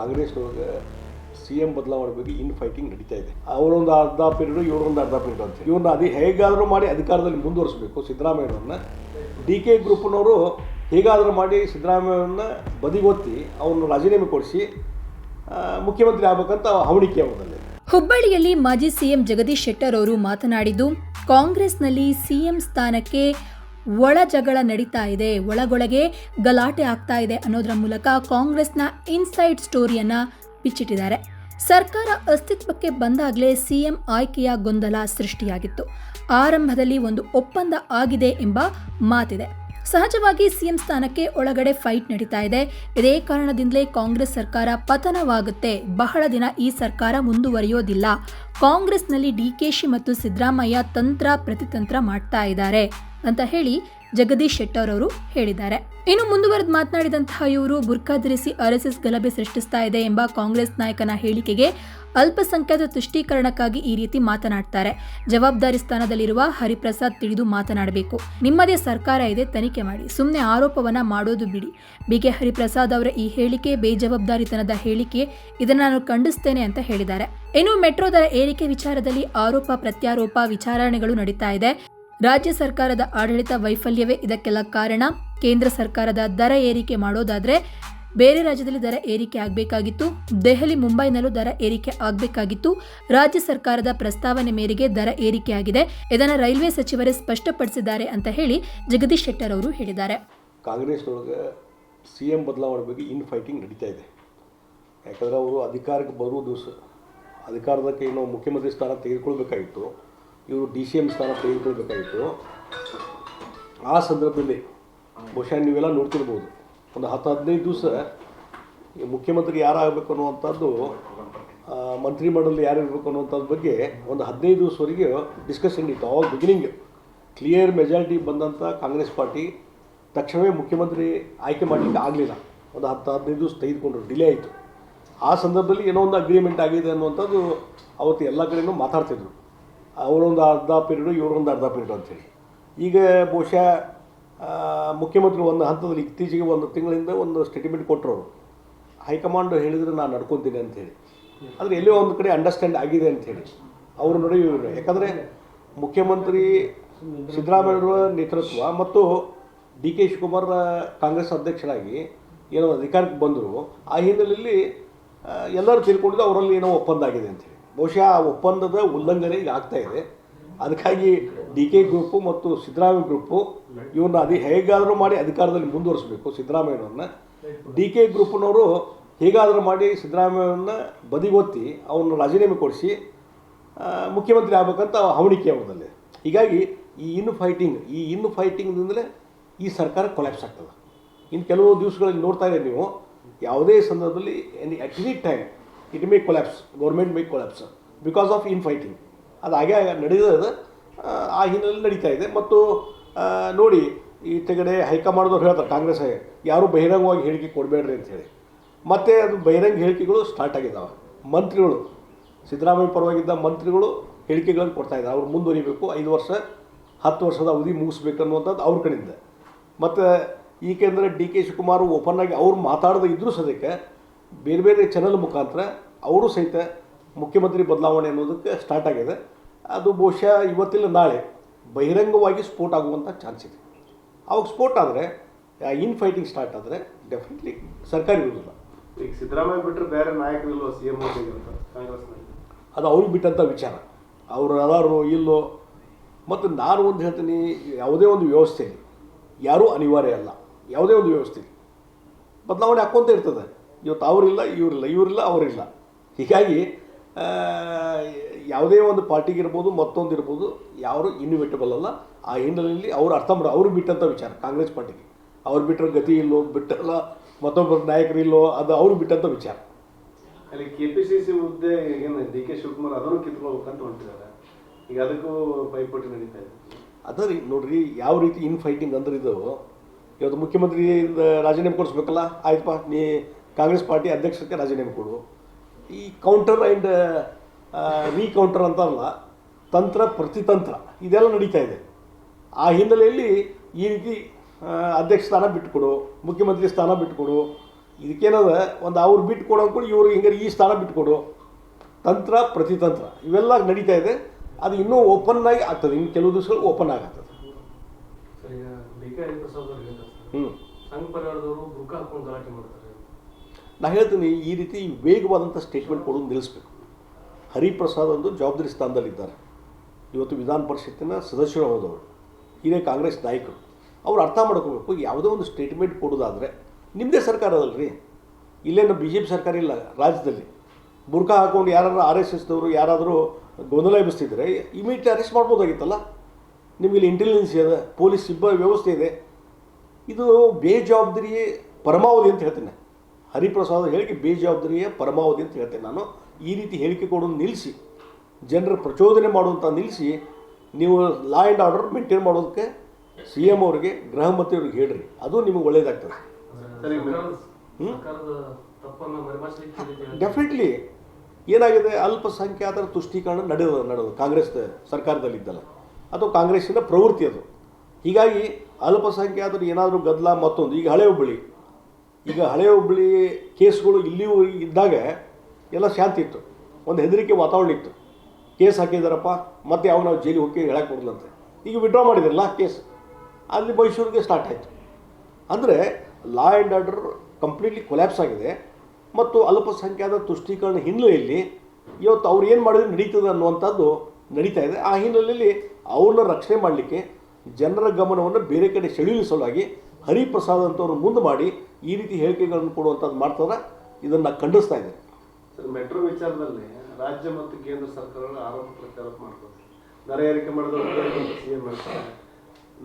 ಕಾಂಗ್ರೆಸ್ನೊಳಗೆ C M ಬದಲಾವಣೆ ಬಗ್ಗೆ in fighting ನಡೀತಾ ಇದೆ. ಅವರೊಂದು ಅರ್ಧ ಪೀರಿಯಡ್, ಇವರೊಂದು ಅರ್ಧ ಪೀರಿಯಡ್ ಅಂತ ಇವ್ರನ್ನ ಅದು ಹೇಗಾದರೂ ಮಾಡಿ ಅಧಿಕಾರದಲ್ಲಿ ಮುಂದುವರಿಸಬೇಕು. ಸಿದ್ದರಾಮಯ್ಯವ್ರನ್ನ ಡಿ ಕೆ ಗ್ರೂಪ್ನವರು ಹೇಗಾದರೂ ಮಾಡಿ ಸಿದ್ದರಾಮಯ್ಯವ್ರನ್ನ ಬದಿಗೊತ್ತಿ ಅವ್ರನ್ನ ರಾಜೀನಾಮೆ ಕೊಡಿಸಿ ಮುಖ್ಯಮಂತ್ರಿ ಆಗ್ಬೇಕಂತ ಹವಣಿಕೆ ಅವರಲ್ಲಿ ಹುಬ್ಬಳ್ಳಿಯಲ್ಲಿ ಮಾಜಿ ಸಿಎಂ ಜಗದೀಶ್ ಶೆಟ್ಟರ್ ಅವರು ಮಾತನಾಡಿದ್ದು, ಕಾಂಗ್ರೆಸ್ನಲ್ಲಿ ಸಿಎಂ ಸ್ಥಾನಕ್ಕೆ ಒಳ ಜಗಳ ನಡೀತಾ ಇದೆ, ಒಳಗೊಳಗೆ ಗಲಾಟೆ ಆಗ್ತಾ ಇದೆ ಅನ್ನೋದರ ಮೂಲಕ ಕಾಂಗ್ರೆಸ್ನ ಇನ್ಸೈಡ್ ಸ್ಟೋರಿಯನ್ನ ಬಿಚ್ಚಿಟ್ಟಿದ್ದಾರೆ. ಸರ್ಕಾರ ಅಸ್ತಿತ್ವಕ್ಕೆ ಬಂದಾಗಲೇ ಸಿಎಂ ಆಯ್ಕೆಯ ಗೊಂದಲ ಸೃಷ್ಟಿಯಾಗಿತ್ತು. ಆರಂಭದಲ್ಲಿ ಒಂದು ಒಪ್ಪಂದ ಆಗಿದೆ ಎಂಬ ಮಾತಿದೆ. ಸಹಜವಾಗಿ ಸಿಎಂ ಸ್ಥಾನಕ್ಕೆ ಒಳಗಡೆ ಫೈಟ್ ನಡೀತಾ ಇದೆ. ಇದೇ ಕಾರಣದಿಂದಲೇ ಕಾಂಗ್ರೆಸ್ ಸರ್ಕಾರ ಪತನವಾಗುತ್ತೆ. ಬಹಳ ದಿನ ಈ ಸರ್ಕಾರ ಮುಂದುವರಿಯೋದಿಲ್ಲ. ಕಾಂಗ್ರೆಸ್ನಲ್ಲಿ ಡಿಕೆಶಿ ಮತ್ತು ಸಿದ್ದರಾಮಯ್ಯ ತಂತ್ರ ಪ್ರತಿತಂತ್ರ ಮಾಡ್ತಾ ಇದ್ದಾರೆ. ಅಂತ ಹೇಳಿ ಜಗದೀಶ್ ಶೆಟ್ಟರ್ ಅವರು ಹೇಳಿದ್ದಾರೆ. ಇನ್ನು ಮುಂದುವರೆದು ಮಾತನಾಡಿದಂತಹ ಇವರು ಬುರ್ಖಾ ಧರಿಸಿ ಆರ್ಎಸ್ಎಸ್ ಗಲಭೆ ಸೃಷ್ಟಿಸ್ತಾ ಇದೆ ಎಂಬ ಕಾಂಗ್ರೆಸ್ ನಾಯಕನ ಹೇಳಿಕೆಗೆ ಅಲ್ಪಸಂಖ್ಯಾತ ತುಷ್ಟೀಕರಣಕ್ಕಾಗಿ ಈ ರೀತಿ ಮಾತನಾಡ್ತಾರೆ. ಜವಾಬ್ದಾರಿ ಸ್ಥಾನದಲ್ಲಿರುವ ಹರಿಪ್ರಸಾದ್ ತಿಳಿದು ಮಾತನಾಡಬೇಕು. ನಿಮ್ಮದೇ ಸರ್ಕಾರ ಇದೆ, ತನಿಖೆ ಮಾಡಿ. ಸುಮ್ಮನೆ ಆರೋಪವನ್ನ ಮಾಡೋದು ಬಿಡಿ. ಬಿಗೆ ಹರಿಪ್ರಸಾದ್ ಅವರ ಈ ಹೇಳಿಕೆ ಬೇಜವಾಬ್ದಾರಿತನದ ಹೇಳಿಕೆ, ಇದನ್ನು ನಾನು ಖಂಡಿಸ್ತೇನೆ ಅಂತ ಹೇಳಿದ್ದಾರೆ. ಇನ್ನು ಮೆಟ್ರೋ ದರ ಏರಿಕೆ ವಿಚಾರದಲ್ಲಿ ಆರೋಪ, ಪ್ರತ್ಯಾರೋಪ ವಿಚಾರಣೆಗಳು ನಡೀತಾ ಇದೆ. ರಾಜ್ಯ ಸರ್ಕಾರದ ಆಡಳಿತ ವೈಫಲ್ಯವೇ ಇದಕ್ಕೆಲ್ಲ ಕಾರಣ? ಕೇಂದ್ರ ಸರ್ಕಾರದ ದರ ಏರಿಕೆ ಮಾಡೋದಾದ್ರೆ ಬೇರೆ ರಾಜ್ಯದಲ್ಲಿ ದರ ಏರಿಕೆ ಆಗಬೇಕಾಗಿತ್ತು, ದೆಹಲಿ, ಮುಂಬೈನಲ್ಲೂ ದರ ಏರಿಕೆ ಆಗಬೇಕಾಗಿತ್ತು. ರಾಜ್ಯ ಸರ್ಕಾರದ ಪ್ರಸ್ತಾವನೆ ಮೇರೆಗೆ ದರ ಏರಿಕೆಯಾಗಿದೆ ಇದನ್ನು ರೈಲ್ವೆ ಸಚಿವರೇ ಸ್ಪಷ್ಟಪಡಿಸಿದ್ದಾರೆ ಅಂತ ಹೇಳಿ ಜಗದೀಶ್ ಶೆಟ್ಟರ್ ಅವರು ಹೇಳಿದ್ದಾರೆ. ಕಾಂಗ್ರೆಸ್ನೊಳಗೆ ಸಿ ಎಂ ಬದಲಾವಣೆ ಬಗ್ಗೆ ಇನ್ ಫೈಟಿಂಗ್ ನಡೀತಾ ಇದೆ. ಯಾಕಂದರೆ ಅವರು ಅಧಿಕಾರಕ್ಕೆ ಬರುವ ದಿವಸ ಅಧಿಕಾರದಕ್ಕೆ ಏನೋ ಮುಖ್ಯಮಂತ್ರಿ ಸ್ಥಾನ ತೆಗೆದುಕೊಳ್ಬೇಕಾಗಿತ್ತು. ಇವರು ಡಿ ಸಿ ಎಂ ಸ್ಥಾನ ತೆಗೆದುಕೊಳ್ಬೇಕಾಗಿತ್ತು. ಆ ಸಂದರ್ಭದಲ್ಲಿ ಬಹುಶಃ ನೀವೆಲ್ಲ ನೋಡ್ತಿರ್ಬೋದು. ಒಂದು ಹತ್ತು, ಹದಿನೈದು ದಿವಸ ಮುಖ್ಯಮಂತ್ರಿ ಯಾರಾಗಬೇಕು ಅನ್ನುವಂಥದ್ದು ಮಂತ್ರಿ ಮಂತ್ರಿಮಂಡಲ ಯಾರು ಇರಬೇಕು ಅನ್ನುವಂಥದ್ದು ಬಗ್ಗೆ ಒಂದು ಹದಿನೈದು ದಿವಸವರೆಗೆ ಡಿಸ್ಕಷನ್ ಇತ್ತು. ಆವಾಗ ಬಿಗಿನಿಂಗ್ ಕ್ಲಿಯರ್ ಮೆಜಾರಿಟಿ ಬಂದಂಥ ಕಾಂಗ್ರೆಸ್ ಪಾರ್ಟಿ ತಕ್ಷಣವೇ ಮುಖ್ಯಮಂತ್ರಿ ಆಯ್ಕೆ ಮಾಡಲಿಕ್ಕೆ ಆಗಲಿಲ್ಲ. ಒಂದು ಹತ್ತು, ಹದಿನೈದು ದಿವಸ ತೆಗೆದುಕೊಂಡ್ರು. ಡಿಲೇ ಆಯಿತು. ಆ ಸಂದರ್ಭದಲ್ಲಿ ಏನೋ ಒಂದು ಅಗ್ರಿಮೆಂಟ್ ಆಗಿದೆ ಅನ್ನುವಂಥದ್ದು ಅವತ್ತು ಎಲ್ಲ ಕಡೆಯೂ ಮಾತಾಡ್ತಿದ್ರು. ಅವರೊಂದು ಅರ್ಧ ಪೀರಿಯಡು, ಇವರೊಂದು ಅರ್ಧ ಪೀರಿಯಡ್ ಅಂತೇಳಿ ಈಗ ಬಹುಶಃ ಮುಖ್ಯಮಂತ್ರಿ ಒಂದು ಹಂತದಲ್ಲಿ ಇತ್ತೀಚೆಗೆ ಒಂದು ತಿಂಗಳಿಂದ ಒಂದು ಸ್ಟೇಟ್ಮೆಂಟ್ ಕೊಟ್ಟರು ಅವರು ಹೈಕಮಾಂಡ್ ಹೇಳಿದರೆ ನಾನು ನಡ್ಕೊತೀನಿ ಅಂಥೇಳಿ. ಆದರೆ ಎಲ್ಲೋ ಒಂದು ಕಡೆ ಅಂಡರ್ಸ್ಟ್ಯಾಂಡ್ ಆಗಿದೆ ಅಂಥೇಳಿ. ಅವರು ನಡುವೆ ಇವರು. ಯಾಕಂದರೆ ಮುಖ್ಯಮಂತ್ರಿ ಸಿದ್ದರಾಮಯ್ಯರ ನೇತೃತ್ವ ಮತ್ತು ಡಿ ಕೆ ಶಿವಕುಮಾರ್ ಕಾಂಗ್ರೆಸ್ ಅಧ್ಯಕ್ಷರಾಗಿ ಏನೋ ಅಧಿಕಾರಕ್ಕೆ ಬಂದರು. ಆ ಹಿನ್ನೆಲೆಯಲ್ಲಿ ಎಲ್ಲರೂ ತಿಳ್ಕೊಂಡಿದ್ದು ಅವರಲ್ಲಿ ಏನೋ ಒಪ್ಪಂದ ಆಗಿದೆ ಅಂತೇಳಿ ಬಹುಶಃ ಆ ಒಪ್ಪಂದದ ಉಲ್ಲಂಘನೆ ಆಗ್ತಾ ಇದೆ. ಅದಕ್ಕಾಗಿ ಡಿ ಕೆ ಗ್ರೂಪು ಮತ್ತು ಸಿದ್ದರಾಮಯ್ಯ ಗ್ರೂಪು ಇವನ್ನ ಅದು ಹೇಗಾದರೂ ಮಾಡಿ ಅಧಿಕಾರದಲ್ಲಿ ಮುಂದುವರಿಸಬೇಕು ಸಿದ್ದರಾಮಯ್ಯನವ್ರನ್ನ. ಡಿ ಕೆ ಗ್ರೂಪ್ನವರು ಹೇಗಾದರೂ ಮಾಡಿ ಸಿದ್ದರಾಮಯ್ಯವ್ರನ್ನ ಬದಿಗೊತ್ತಿ ಅವನ್ನ ರಾಜೀನಾಮೆ ಕೊಡಿಸಿ ಮುಖ್ಯಮಂತ್ರಿ ಆಗ್ಬೇಕಂತ ಹವಣಿಕೆ ಅವ್ರದಲ್ಲಿ ಹೀಗಾಗಿ ಈ ಇನ್ನು ಫೈಟಿಂಗ್, ಈ ಇನ್ನು ಫೈಟಿಂಗ್ದಿಂದಲೇ ಈ ಸರ್ಕಾರ ಕೊಲ್ಯಾಪ್ಸ್ ಆಗ್ತದೆ. ಇನ್ನು ಕೆಲವು ದಿವಸಗಳಲ್ಲಿ ನೋಡ್ತಾ ಇದ್ದೀರಿ ನೀವು. ಯಾವುದೇ ಸಂದರ್ಭದಲ್ಲಿ any at any time it may collapse government may collapse because of infighting ಅದು ಹಾಗೆ ನಡೆದಿದೆ ಆ ಹಿನ್ನೆಲೆಯಲ್ಲಿ ನಡೀತಾ ಇದೆ. ಮತ್ತು ನೋಡಿ, ಈ ತೆಗಡೆ ಹೈಕಮಾಂಡ್ದವ್ರು ಹೇಳ್ತಾರೆ, ಕಾಂಗ್ರೆಸ್ ಯಾರೂ ಬಹಿರಂಗವಾಗಿ ಹೇಳಿಕೆ ಕೊಡಬೇಡ್ರಿ ಅಂತ ಹೇಳಿ. ಮತ್ತು ಅದು ಬಹಿರಂಗ ಹೇಳಿಕೆಗಳು ಸ್ಟಾರ್ಟ್ ಆಗಿದ್ದಾವೆ ಮಂತ್ರಿಗಳು, ಸಿದ್ದರಾಮಯ್ಯ ಪರವಾಗಿದ್ದ ಮಂತ್ರಿಗಳು ಹೇಳಿಕೆಗಳನ್ನು ಕೊಡ್ತಾ ಇದ್ದಾರೆ. ಅವ್ರು ಮುಂದುವರಿಬೇಕು. ಐದು ವರ್ಷ, ಹತ್ತು ವರ್ಷದ ಅವಧಿ ಮುಗಿಸ್ಬೇಕು ಅನ್ನುವಂಥದ್ದು ಅವ್ರ ಕಡೆಯಿಂದ. ಮತ್ತು ಏಕೆಂದರೆ ಡಿ ಕೆ ಶಿವಕುಮಾರ್ ಓಪನ್ ಆಗಿ ಅವ್ರು ಮಾತಾಡದೇ ಇದ್ದರೂ ಸದ್ಯಕ್ಕೆ ಬೇರೆ ಬೇರೆ ಚಾನಲ್ ಮುಖಾಂತರ ಅವರು ಸಹಿತ ಮುಖ್ಯಮಂತ್ರಿ ಬದಲಾವಣೆ ಅನ್ನೋದಕ್ಕೆ ಸ್ಟಾರ್ಟ್ ಆಗಿದೆ. ಅದು ಬಹುಶಃ ಇವತ್ತಿಲ್ಲ ನಾಳೆ ಬಹಿರಂಗವಾಗಿ ಸ್ಫೋಟ ಆಗುವಂಥ ಚಾನ್ಸ್ ಇದೆ. ಅವಾಗ ಸ್ಫೋಟ ಆದರೆ ಇನ್ ಫೈಟಿಂಗ್ ಸ್ಟಾರ್ಟ್ ಆದರೆ ಡೆಫಿನೆಟ್ಲಿ ಸರ್ಕಾರ ಇರುವುದಿಲ್ಲ. ಈಗ ಸಿದ್ದರಾಮಯ್ಯ ಬಿಟ್ಟರೆ ಬೇರೆ ನಾಯಕರಿಲ್ವ ಸಿ ಎಂ ಕಾಂಗ್ರೆಸ್ನಲ್ಲಿ? ಅದು ಅವ್ರಿಗೆ ಬಿಟ್ಟಂಥ ವಿಚಾರ. ಅವರು ಅದಾರೋ ಇಲ್ಲೋ ಮತ್ತು ನಾನು ಒಂದು ಹೇಳ್ತೀನಿ ಯಾವುದೇ ಒಂದು ವ್ಯವಸ್ಥೆ ಯಾರೂ ಅನಿವಾರ್ಯ ಅಲ್ಲ. ಯಾವುದೇ ಒಂದು ವ್ಯವಸ್ಥೆ ಬದಲಾವಣೆ ಹಾಕ್ಕೊಂತ ಇರ್ತದೆ. ಇವತ್ತು ಅವರಿಲ್ಲ ಇವರಿಲ್ಲ ಇವರಿಲ್ಲ ಅವರಿಲ್ಲ. ಹೀಗಾಗಿ ಯಾವುದೇ ಒಂದು ಪಾರ್ಟಿಗೆ ಇರ್ಬೋದು ಮತ್ತೊಂದು ಇರ್ಬೋದು ಯಾರು ಇನ್ವಿಟಬಲ್ ಅಲ್ಲ. ಆ ಹಿನ್ನೆಲೆಯಲ್ಲಿ ಅವ್ರು ಅರ್ಥ ಮಾಡೋ ಅವ್ರು ಬಿಟ್ಟಂಥ ವಿಚಾರ ಕಾಂಗ್ರೆಸ್ ಪಾರ್ಟಿಗೆ. ಅವ್ರು ಬಿಟ್ಟರೆ ಗತಿ ಇಲ್ಲೋ ಬಿಟ್ಟಲ್ಲ ಮತ್ತೊಬ್ಬರು ನಾಯಕರು ಇಲ್ಲೋ ಅದು ಅವ್ರು ಬಿಟ್ಟಂಥ ವಿಚಾರ. ಅಲ್ಲಿ ಕೆ ಪಿ ಸಿ ಸಿ ಹುದ್ದೆ ಏನು ಡಿ ಕೆ ಶಿವಕುಮಾರ್ ಅದನ್ನು ಕಿತ್ಕೊಳ್ಬೇಕಂತ ಹೊಂಟಿದ್ದಾರೆ. ಈಗ ಅದಕ್ಕೂ ಪೈಪೋಟಿ ನಡೀತಾ ಇದೆ. ಅದ ರೀ ನೋಡ್ರಿ ಯಾವ ರೀತಿ ಇನ್ ಫೈಟಿಂಗ್ ಅಂದ್ರೆ ಇದು ಇವತ್ತು ಮುಖ್ಯಮಂತ್ರಿ ರಾಜೀನಾಮೆ ಕೊಡಿಸ್ಬೇಕಲ್ಲ? ಆಯ್ತಪ್ಪ ನೀ ಕಾಂಗ್ರೆಸ್ ಪಾರ್ಟಿ ಅಧ್ಯಕ್ಷಕ್ಕೆ ರಾಜೀನಾಮೆ ಕೊಡು ಈ ಕೌಂಟರ್ ಆ್ಯಂಡ್ ರೀ ಕೌಂಟರ್ ಅಲ್ಲ ತಂತ್ರ ಪ್ರತಿತಂತ್ರ ಇದೆಲ್ಲ ನಡೀತಾ ಇದೆ. ಆ ಹಿನ್ನೆಲೆಯಲ್ಲಿ ಈ ರೀತಿ ಅಧ್ಯಕ್ಷ ಸ್ಥಾನ ಬಿಟ್ಟುಕೊಡು ಮುಖ್ಯಮಂತ್ರಿ ಸ್ಥಾನ ಬಿಟ್ಟುಕೊಡು ಇದಕ್ಕೇನದ ಒಂದು ಅವ್ರು ಬಿಟ್ಟು ಅಂದ್ಕೊಂಡು ಇವ್ರಿಗೆ ಇವ್ರು ಹಿಂಗೆ ಈ ಸ್ಥಾನ ಬಿಟ್ಟುಕೊಡು. ತಂತ್ರ ಪ್ರತಿತಂತ್ರ ಇವೆಲ್ಲ ನಡೀತಾ ಇದೆ. ಅದು ಇನ್ನೂ ಓಪನ್ ಆಗಿ ಆಗ್ತದೆ. ಇನ್ನು ಕೆಲವು ದಿವಸಗಳು ಓಪನ್ ಆಗತ್ತದೆ ಹ್ಞೂ ಈಗ ಪರಿವಾರದವರು ಕೆ ಹಾಕೊಂಡು ಗಲಾಟೆ ಮಾಡ್ತಾರೆ. ಸರ್ ಹ್ಞೂ ನಾ ಹೇಳ್ತೀನಿ, ಈ ರೀತಿ ವೇಗವಾದಂಥ ಸ್ಟೇಟ್ಮೆಂಟ್ ಕೊಡೋದು ನಿಲ್ಲಿಸ್ಬೇಕು. ಹರಿಪ್ರಸಾದ್ ಒಂದು ಜವಾಬ್ದಾರಿ ಸ್ಥಾನದಲ್ಲಿದ್ದಾರೆ. ಇವತ್ತು ವಿಧಾನ ಪರಿಷತ್ತಿನ ಸದಸ್ಯರು ಹೋದವರು, ಹಿರಿಯ ಕಾಂಗ್ರೆಸ್ ನಾಯಕರು. ಅವ್ರು ಅರ್ಥ ಮಾಡ್ಕೋಬೇಕು, ಯಾವುದೋ ಒಂದು ಸ್ಟೇಟ್ಮೆಂಟ್ ಕೊಡೋದಾದರೆ ನಿಮ್ಮದೇ ಸರ್ಕಾರ ಅದಲ್ರಿ. ಇಲ್ಲೇನು ಬಿ ಜೆ ಪಿ ಸರ್ಕಾರ ಇಲ್ಲ ರಾಜ್ಯದಲ್ಲಿ. ಬುರ್ಕಾ ಹಾಕೊಂಡು ಯಾರಾದರೂ ಆರ್ ಎಸ್ ಎಸ್ದವರು, ಯಾರಾದರೂ ಗೊಂದಲ ಎಬ್ಬಿಸ್ತಿದ್ರೆ ಇಮಿಡಿಯೇಟ್ ಅರೆಸ್ಟ್ ಮಾಡ್ಬೋದಾಗಿತ್ತಲ್ಲ? ನಿಮಗೆ ಇಲ್ಲಿ ಇಂಟೆಲಿಜೆನ್ಸ್ ಇದೆ ಪೊಲೀಸ್ ಸಿಬ್ಬ ವ್ಯವಸ್ಥೆ ಇದೆ. ಇದು ಬೇಜವಾಬ್ದಾರಿ ಪರಮಾವಧಿ ಅಂತ ಹೇಳ್ತೇನೆ. ಹರಿಪ್ರಸಾದ್ ಹೇಳಿಕೆ ಬೇಜವಾಬ್ದಾರಿಯ ಪರಮಾವಧಿ ಅಂತ ಹೇಳ್ತೇನೆ ನಾನು. ಈ ರೀತಿ ಹೇಳಿಕೆ ಕೊಡೋದು ನಿಲ್ಲಿಸಿ. ಜನರ ಪ್ರಚೋದನೆ ಮಾಡುವಂಥ ನಿಲ್ಲಿಸಿ. ನೀವು ಲಾ ಆ್ಯಂಡ್ ಆರ್ಡರ್ ಮೇಂಟೈನ್ ಮಾಡೋದಕ್ಕೆ ಸಿ ಎಂ ಅವರಿಗೆ ಗೃಹ ಮಂತ್ರಿಯವ್ರಿಗೆ ಹೇಳ್ರಿ. ಅದು ನಿಮಗೆ ಒಳ್ಳೇದಾಗ್ತದೆ. ಡೆಫಿನೆಟ್ಲಿ ಏನಾಗಿದೆ? ಅಲ್ಪಸಂಖ್ಯಾತರ ತುಷ್ಟೀಕರಣ ನಡೆದ ನಡೆದು ಕಾಂಗ್ರೆಸ್ ಸರ್ಕಾರದಲ್ಲಿದ್ದಲ್ಲ. ಅದು ಕಾಂಗ್ರೆಸ್ಸಿನ ಪ್ರವೃತ್ತಿ ಅದು. ಹೀಗಾಗಿ ಅಲ್ಪಸಂಖ್ಯಾತರು ಏನಾದರೂ ಗದ್ದಲ ಮತ್ತೊಂದು. ಈಗ ಹಳೆ ಹುಬ್ಬಳ್ಳಿ. ಈಗ ಹಳೆ ಹುಬ್ಬಳ್ಳಿ ಕೇಸ್ಗಳು ಇಲ್ಲಿಯೂ ಇದ್ದಾಗ ಎಲ್ಲ ಶಾಂತಿ ಇತ್ತು. ಒಂದು ಹೆದರಿಕೆ ವಾತಾವರಣ ಇತ್ತು. ಕೇಸ್ ಹಾಕಿದಾರಪ್ಪ, ಮತ್ತೆ ಯಾವ ನಾವು ಜೈಲಿಗೆ ಹೋಗಿ ಹೇಳಕ್ಕೆ ಬರಲಂತೆ ಈಗ ವಿಡ್ರಾ ಮಾಡಿದ್ರಲ್ಲ ಕೇಸ್. ಅಲ್ಲಿ ಮೈಸೂರಿಗೆ ಸ್ಟಾರ್ಟ್ ಆಯಿತು. ಅಂದರೆ law and order completely collapse ಆಗಿದೆ. ಮತ್ತು ಅಲ್ಪಸಂಖ್ಯಾತ ತುಷ್ಟೀಕರಣ ಹಿನ್ನೆಲೆಯಲ್ಲಿ ಇವತ್ತು ಅವ್ರು ಏನು ಮಾಡಿದ್ರೆ ನಡೀತದೆ ಅನ್ನುವಂಥದ್ದು ನಡೀತಾ ಇದೆ. ಆ ಹಿನ್ನೆಲೆಯಲ್ಲಿ ಅವ್ರನ್ನ ರಕ್ಷಣೆ ಮಾಡಲಿಕ್ಕೆ ಜನರ ಗಮನವನ್ನು ಬೇರೆ ಕಡೆ ಸೆಳೆಯುವ ಸಲುವಾಗಿ ಹರಿಪ್ರಸಾದ್ ಅಂತವ್ರು ಮುಂದೆ ಮಾಡಿ ಈ ರೀತಿ ಹೇಳಿಕೆಗಳನ್ನು ಕೊಡುವಂಥದ್ದು ಮಾಡ್ತಾರೆ ಇದನ್ನು ಖಂಡಿಸ್ತಾ ಇದೆ ಸರ್ ಮೆಟ್ರೋ ವಿಚಾರದಲ್ಲಿ ರಾಜ್ಯ ಮತ್ತು ಕೇಂದ್ರ ಸರ್ಕಾರಗಳು ಆರೋಪ ಪ್ರತ್ಯಾರೋಪ ಮಾಡ್ತಾರೆ. ದರ ಏರಿಕೆ ಮಾಡಿದ್ರೆ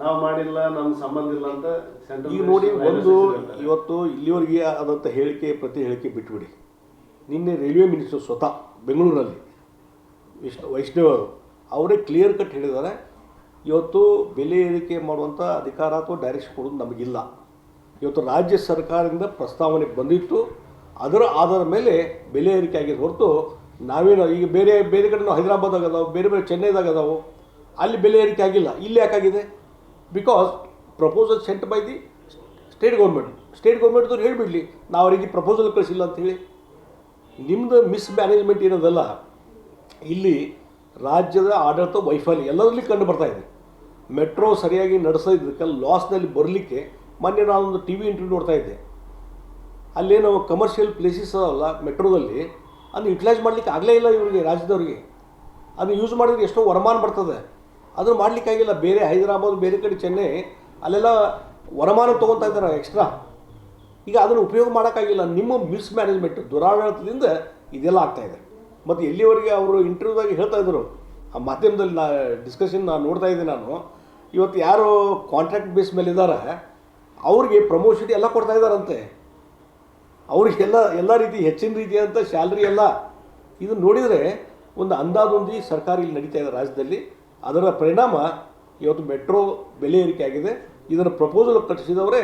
ನಾವು ಮಾಡಿಲ್ಲ ನಮ್ಗೆ ಸಂಬಂಧ ಇಲ್ಲ ಅಂತ ಈಗ ನೋಡಿ ಒಂದು ಇವತ್ತು ಇಲ್ಲಿವರೆಗೆ ಆದಂಥ ಹೇಳಿಕೆ ಪ್ರತಿ ಹೇಳಿಕೆ ಬಿಟ್ಬಿಡಿ. ನಿನ್ನೆ ರೈಲ್ವೆ ಮಿನಿಸ್ಟರ್ ಸ್ವತಃ ಬೆಂಗಳೂರಲ್ಲಿ ವಿಷ್ಣು ವೈಷ್ಣವ್ ಅವರು ಅವರೇ ಕ್ಲಿಯರ್ ಕಟ್ ಹೇಳಿದ್ದಾರೆ. ಇವತ್ತು ಬೆಲೆ ಏರಿಕೆ ಮಾಡುವಂಥ ಅಧಿಕಾರ ಅಥವಾ ಡೈರೆಕ್ಷನ್ ಕೊಡೋದು ನಮಗಿಲ್ಲ. ಇವತ್ತು ರಾಜ್ಯ ಸರ್ಕಾರದಿಂದ ಪ್ರಸ್ತಾವನೆ ಬಂದಿತ್ತು. ಅದರ ಆಧಾರದ ಮೇಲೆ ಬೆಲೆ ಏರಿಕೆ ಆಗಿದೆ ಹೊರತು ನಾವೇನು ಈಗ ಬೇರೆ ಬೇರೆ ಕಡೆ ಹೈದರಾಬಾದಾಗ ಅದಾವೆ ಬೇರೆ ಬೇರೆ ಚೆನ್ನೈದಾಗ ಅದಾವೆ ಅಲ್ಲಿ ಬೆಲೆ ಏರಿಕೆ ಆಗಿಲ್ಲ. ಇಲ್ಲಿ ಯಾಕಾಗಿದೆ because proposal sent by the state government state ಗೌರ್ಮೆಂಟ್ದವ್ರು ಹೇಳಿಬಿಡಲಿ, ನಾವು ಅವರಿಗೆ ಪ್ರಪೋಸಲ್ ಕಳಿಸಿಲ್ಲ ಅಂತ ಹೇಳಿ. ನಿಮ್ಮದು ಮಿಸ್ ಮ್ಯಾನೇಜ್ಮೆಂಟ್ ಏನದಲ್ಲ ಇಲ್ಲಿ ರಾಜ್ಯದ ಆಡಳಿತ ವೈಫಲ್ಯ ಎಲ್ಲದರಲ್ಲಿ ಕಂಡು ಬರ್ತಾ ಇದೆ. ಮೆಟ್ರೋ ಸರಿಯಾಗಿ ನಡೆಸೋದಕ್ಕೆ ಲಾಸ್ನಲ್ಲಿ ಬರಲಿಕ್ಕೆ ಮೊನ್ನೆ ನಾನೊಂದು ಟಿ ವಿ ಇಂಟರ್ವ್ಯೂ ನೋಡ್ತಾ ಇದ್ದೆ. ಅಲ್ಲೇನೋ ಕಮರ್ಷಿಯಲ್ ಪ್ಲೇಸಸ್ ಅದಾವಲ್ಲ ಮೆಟ್ರೋದಲ್ಲಿ ಅದನ್ನು ಯುಟಿಲೈಸ್ ಮಾಡಲಿಕ್ಕೆ ಆಗಲೇ ಇಲ್ಲ ಇವರಿಗೆ, ರಾಜ್ಯದವ್ರಿಗೆ. ಅದು ಯೂಸ್ ಮಾಡಿದ್ರೆ ಎಷ್ಟೋ ವರಮಾನ ಬರ್ತದೆ. ಅದನ್ನು ಮಾಡಲಿಕ್ಕಾಗಿಲ್ಲ ಬೇರೆ ಹೈದರಾಬಾದ್, ಬೇರೆ ಕಡೆ ಚೆನ್ನೈ, ಅಲ್ಲೆಲ್ಲ ವರಮಾನ ತೊಗೊತಾ ಇದ್ದಾರೆ ಎಕ್ಸ್ಟ್ರಾ ಈಗ ಅದನ್ನು ಉಪಯೋಗ ಮಾಡೋಕ್ಕಾಗಿಲ್ಲ. ನಿಮ್ಮ ಮಿಸ್ ಮ್ಯಾನೇಜ್ಮೆಂಟ್ ದುರಾಡಳಿತದಿಂದ ಇದೆಲ್ಲ ಆಗ್ತಾ ಇದೆ. ಮತ್ತು ಎಲ್ಲಿವರೆಗೆ ಅವರು ಇಂಟರ್ವ್ಯೂದಾಗಿ ಹೇಳ್ತಾ ಇದ್ದರು ಆ ಮಾಧ್ಯಮದಲ್ಲಿ ನಾ ಡಿಸ್ಕಷನ್ ನಾನು ನೋಡ್ತಾ ಇದ್ದೆ ನಾನು. ಇವತ್ತು ಯಾರು ಕಾಂಟ್ರಾಕ್ಟ್ ಬೇಸ್ ಮೇಲೆ ಇದ್ದಾರೆ ಅವ್ರಿಗೆ ಪ್ರಮೋಷನ್ ಎಲ್ಲ ಕೊಡ್ತಾ ಇದ್ದಾರಂತೆ. ಅವ್ರಿಗೆಲ್ಲ ಎಲ್ಲ ರೀತಿ ಹೆಚ್ಚಿನ ರೀತಿಯಾದಂಥ ಸ್ಯಾಲ್ರಿ ಎಲ್ಲ. ಇದನ್ನು ನೋಡಿದರೆ ಒಂದು ಅಂದಾಜೊಂದಿ ಸರ್ಕಾರ ಇಲ್ಲಿ ನಡೀತಾ ಇದೆ ರಾಜ್ಯದಲ್ಲಿ. ಅದರ ಪರಿಣಾಮ ಇವತ್ತು ಮೆಟ್ರೋ ಬೆಲೆ ಏರಿಕೆ ಆಗಿದೆ. ಇದರ ಪ್ರಪೋಸಲ್ ಕಟ್ಟಿಸಿದವರೇ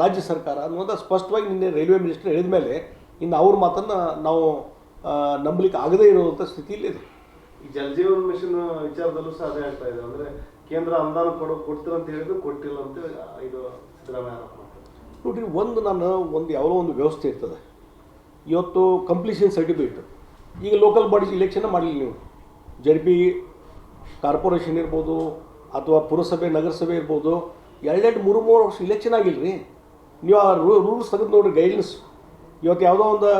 ರಾಜ್ಯ ಸರ್ಕಾರ ಅನ್ನುವಂಥ ಸ್ಪಷ್ಟವಾಗಿ ನಿನ್ನೆ ರೈಲ್ವೆ ಮಿನಿಸ್ಟರ್ ಹೇಳಿದ ಮೇಲೆ ಇನ್ನು ಅವ್ರ ಮಾತನ್ನು ನಾವು ನಂಬಲಿಕ್ಕೆ ಆಗದೇ ಇರುವಂಥ ಸ್ಥಿತಿಯಲ್ಲಿ ಇದೆ ಈ ಜಲ್ ಜೀವನ್ ಮಿಷನ್ ವಿಚಾರದಲ್ಲೂ ಸಹ ಅದೇ ಆಗ್ತಾ ಇದೆ. ಅಂದರೆ ಕೇಂದ್ರ ಅನುದಾನ ಕೊಡೋ ಕೊಡ್ತೀರ ಅಂತ ಹೇಳಿದ್ರು, ಕೊಟ್ಟಿಲ್ಲ ಅಂತ ಇದು ನೋಡ್ರಿ, ಒಂದು ನಾನು ಒಂದು ಯಾವುದೋ ಒಂದು ವ್ಯವಸ್ಥೆ ಇರ್ತದೆ. ಇವತ್ತು ಕಂಪ್ಲೀಷನ್ ಸರ್ಟಿಫಿಕೇಟ್ ಈಗ ಲೋಕಲ್ ಬಾಡೀಸ್ ಇಲೆಕ್ಷನ್ ಮಾಡಲಿಲ್ಲ ನೀವು. ಜರ್ಬಿ ಕಾರ್ಪೊರೇಷನ್ ಇರ್ಬೋದು, ಅಥವಾ ಪುರಸಭೆ, ನಗರಸಭೆ ಇರ್ಬೋದು, ಎರಡೆರಡು ಮೂರು ಮೂರು ವರ್ಷ ಇಲೆಕ್ಷನ್ ಆಗಿಲ್ಲ ರೀ ನೀವು ಆ ರೂ ರೂಲ್ಸ್ ತೆಗೆದು ನೋಡ್ರಿ ಗೈಡ್ಲೈನ್ಸ್ ಇವತ್ತು ಯಾವುದೋ ಒಂದು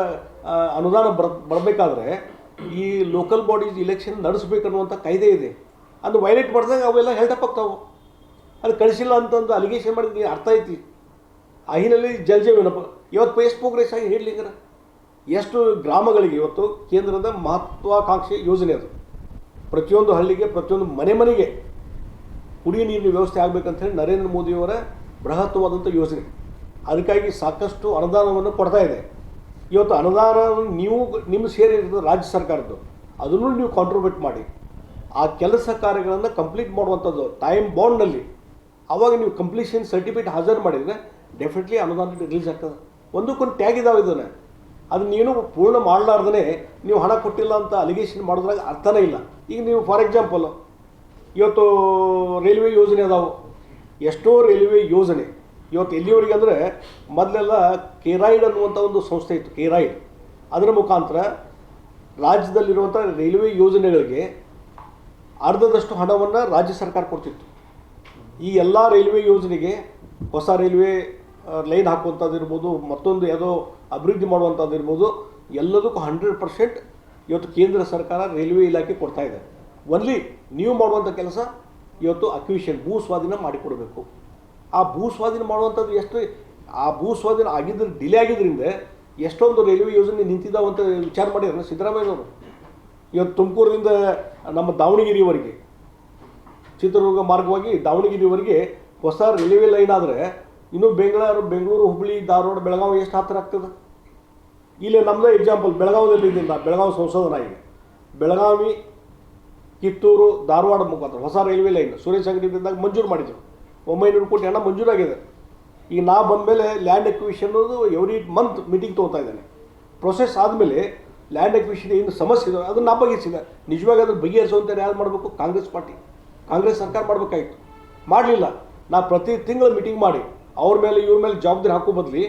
ಅನುದಾನ ಬರ್, ಬರಬೇಕಾದ್ರೆ ಈ ಲೋಕಲ್ ಬಾಡೀಸ್ ಇಲೆಕ್ಷನ್ ನಡೆಸ್ಬೇಕನ್ನುವಂಥ ಕಾಯ್ದೆ ಇದೆ. ಅದು ವೈಲೇಟ್ ಮಾಡಿದಾಗ ಅವೆಲ್ಲ ಹೆಲ್ಟಪ್ ಆಗ್ತಾವೆ. ಅದು ಕಳಿಸಿಲ್ಲ ಅಂತಂದು ಅಲಿಗೇಷನ್ ಮಾಡಿದ್ರೆ ಅರ್ಥ ಐತಿ ಆ ಹಿನ್ನೆಲೆ ಜಲಜೀವನಪ್ಪ ಇವತ್ತು ಪೇಸ್ ಪ್ರೋಗ್ರೆಸ್ ಆಗಿ ಹೇಳಲಿಂಗರ ಎಷ್ಟು ಗ್ರಾಮಗಳಿಗೆ ಇವತ್ತು ಕೇಂದ್ರದ ಮಹತ್ವಾಕಾಂಕ್ಷೆ ಯೋಜನೆ ಅದು. ಪ್ರತಿಯೊಂದು ಹಳ್ಳಿಗೆ, ಪ್ರತಿಯೊಂದು ಮನೆ ಮನೆಗೆ ಕುಡಿಯುವ ನೀರಿನ ವ್ಯವಸ್ಥೆ ಆಗಬೇಕಂತ ಹೇಳಿ ನರೇಂದ್ರ ಮೋದಿಯವರ ಬೃಹತ್ವಾದಂಥ ಯೋಜನೆ. ಅದಕ್ಕಾಗಿ ಸಾಕಷ್ಟು ಅನುದಾನವನ್ನು ಕೊಡ್ತಾ ಇದೆ. ಇವತ್ತು ಅನುದಾನ ನೀವು ನಿಮ್ಮ ಸೇರಿ ರಾಜ್ಯ ಸರ್ಕಾರದ್ದು. ಅದನ್ನು ನೀವು ಕಾಂಟ್ರಿಬ್ಯೂಟ್ ಮಾಡಿ. ಆ ಕೆಲಸ ಕಾರ್ಯಗಳನ್ನು ಕಂಪ್ಲೀಟ್ ಮಾಡುವಂಥದ್ದು ಟೈಮ್ ಬಾಂಡ್ನಲ್ಲಿ ಆವಾಗ ನೀವು ಕಂಪ್ಲೀಷನ್ ಸರ್ಟಿಫಿಕೇಟ್ ಹಾಜರು ಮಾಡಿದರೆ ಡೆಫಿನೆಟ್ಲಿ ಅನುದಾನ ರಿಲೀಸ್ ಆಗ್ತದೆ. ಒಂದಕ್ಕೊಂದು ಟ್ಯಾಗ್ ಇದಾವೆ ಇದನ್ನು. ಅದು ನೀನು ಪೂರ್ಣ ಮಾಡಲಾರ್ದೇ ನೀವು ಹಣ ಕೊಟ್ಟಿಲ್ಲ ಅಂತ ಅಲಿಗೇಷನ್ ಮಾಡೋದ್ರಾಗ ಅರ್ಥನೇ ಇಲ್ಲ. ಈಗ ನೀವು ಫಾರ್ ಎಕ್ಸಾಂಪಲ್ ಇವತ್ತು ರೈಲ್ವೆ ಯೋಜನೆ ಅದಾವೆ. ಎಷ್ಟೋ ರೈಲ್ವೆ ಯೋಜನೆ. ಇವತ್ತು ಎಲ್ಲಿವರೆಗೆ ಅಂದರೆ, ಮೊದಲೆಲ್ಲ ಕೆರಾಯ್ಡ್ ಅನ್ನುವಂಥ ಒಂದು ಸಂಸ್ಥೆ ಇತ್ತು ಕೆರಾಯ್ಡ್ ಅದರ ಮುಖಾಂತರ ರಾಜ್ಯದಲ್ಲಿರುವಂಥ ರೈಲ್ವೆ ಯೋಜನೆಗಳಿಗೆ ಅರ್ಧದಷ್ಟು ಹಣವನ್ನು ರಾಜ್ಯ ಸರ್ಕಾರ ಕೊಡ್ತಿತ್ತು. ಈ ಎಲ್ಲ ರೈಲ್ವೆ ಯೋಜನೆಗೆ ಹೊಸ ರೈಲ್ವೆ ಲೈನ್ ಹಾಕುವಂಥದ್ದು ಇರ್ಬೋದು, ಮತ್ತೊಂದು ಯಾವುದೋ ಅಭಿವೃದ್ಧಿ ಮಾಡುವಂಥದ್ದು ಇರ್ಬೋದು, ಎಲ್ಲದಕ್ಕೂ ಹಂಡ್ರೆಡ್ ಪರ್ಸೆಂಟ್ ಇವತ್ತು ಕೇಂದ್ರ ಸರ್ಕಾರ ರೈಲ್ವೆ ಇಲಾಖೆ ಕೊಡ್ತಾ ಇದೆ. ಒನ್ಲಿ ನೀವು ಮಾಡುವಂಥ ಕೆಲಸ ಇವತ್ತು ಅಕ್ವಿಷನ್ ಭೂ ಸ್ವಾಧೀನ ಮಾಡಿಕೊಡಬೇಕು. ಆ ಭೂ ಸ್ವಾಧೀನ ಮಾಡುವಂಥದ್ದು ಎಷ್ಟು, ಆ ಭೂ ಸ್ವಾಧೀನ ಆಗಿದ್ರೆ ಡಿಲೇ ಆಗಿದ್ದರಿಂದ ಎಷ್ಟೊಂದು ರೈಲ್ವೆ ಯೋಜನೆ ನಿಂತಿದ್ದಾವಂತ ವಿಚಾರ ಮಾಡಿದ್ರು ಸಿದ್ದರಾಮಯ್ಯನವರು. ಇವತ್ತು ತುಮಕೂರಿನಿಂದ ನಮ್ಮ ದಾವಣಗೆರೆವರೆಗೆ ಚಿತ್ರದುರ್ಗ ಮಾರ್ಗವಾಗಿ ದಾವಣಗೆರೆವರೆಗೆ ಹೊಸ ರೈಲ್ವೆ ಲೈನ್ ಆದರೆ ಇನ್ನು ಬೆಂಗಳೂರು ಬೆಂಗಳೂರು ಹುಬ್ಬಳ್ಳಿ ಧಾರವಾಡ, ಬೆಳಗಾವಿ ಎಷ್ಟು ಹತ್ತಿರ ಆಗ್ತದೆ? ಇಲ್ಲಿ ನಮ್ಮದೇ ಎಕ್ಸಾಂಪಲ್ ಬೆಳಗಾವಿಯಲ್ಲಿ ಇದ್ದೀನಿ ಬೆಳಗಾವಿ ಸಂಸದನ ಬೆಳಗಾವಿ, ಕಿತ್ತೂರು, ಧಾರವಾಡ ಮುಖಾಂತರ ಹೊಸ ರೈಲ್ವೆ ಲೈನ್ ಸುರೇಶ್ ಅಂಗಡಿದಾಗ ಮಂಜೂರು ಮಾಡಿದ್ರು. ಒಂಬೈನೂರು ಕೋಟಿ ಹಣ ಮಂಜೂರಾಗಿದೆ. ಈಗ ನಾ ಬಂದಮೇಲೆ land acquisition every month meeting ತೊಗೊತಾ ಇದ್ದಾನೆ. ಪ್ರೊಸೆಸ್ ಆದಮೇಲೆ ಲ್ಯಾಂಡ್ ಎಕ್ವಿಷನ್ ಏನು ಸಮಸ್ಯೆ ಇದೆ ಅದನ್ನು ನಾ ಬಗೆಹರಿಸಿದೆ ನಿಜವಾಗಿ ಅದನ್ನು ಬಗೆಹರಿಸುವಂತ ಯಾರು ಮಾಡಬೇಕು? ಕಾಂಗ್ರೆಸ್ ಪಾರ್ಟಿ. ಕಾಂಗ್ರೆಸ್ ಸರ್ಕಾರ ಮಾಡಬೇಕಾಗಿತ್ತು ಮಾಡಲಿಲ್ಲ. ನಾ ಪ್ರತಿ ತಿಂಗಳು ಮೀಟಿಂಗ್ ಮಾಡಿ, ಅವ್ರ ಮೇಲೆ, ಇವ್ರ ಮೇಲೆ ಜವಾಬ್ದಾರಿ ಹಾಕೋ ಬದಲಿ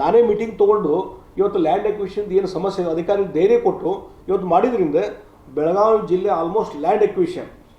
ನಾನೇ ಮೀಟಿಂಗ್ ತೊಗೊಂಡು ಇವತ್ತು ಲ್ಯಾಂಡ್ ಎಕ್ವಿಷನ್ ಏನು ಸಮಸ್ಯೆ ಇದೆ ಅಧಿಕಾರಿ ಧೈರ್ಯ ಕೊಟ್ಟು ಇವತ್ತು ಮಾಡಿದ್ರಿಂದ ಬೆಳಗಾವಿ ಜಿಲ್ಲೆ ಆಲ್ಮೋಸ್ಟ್ ಲ್ಯಾಂಡ್ ಎಕ್ವಿಷನ್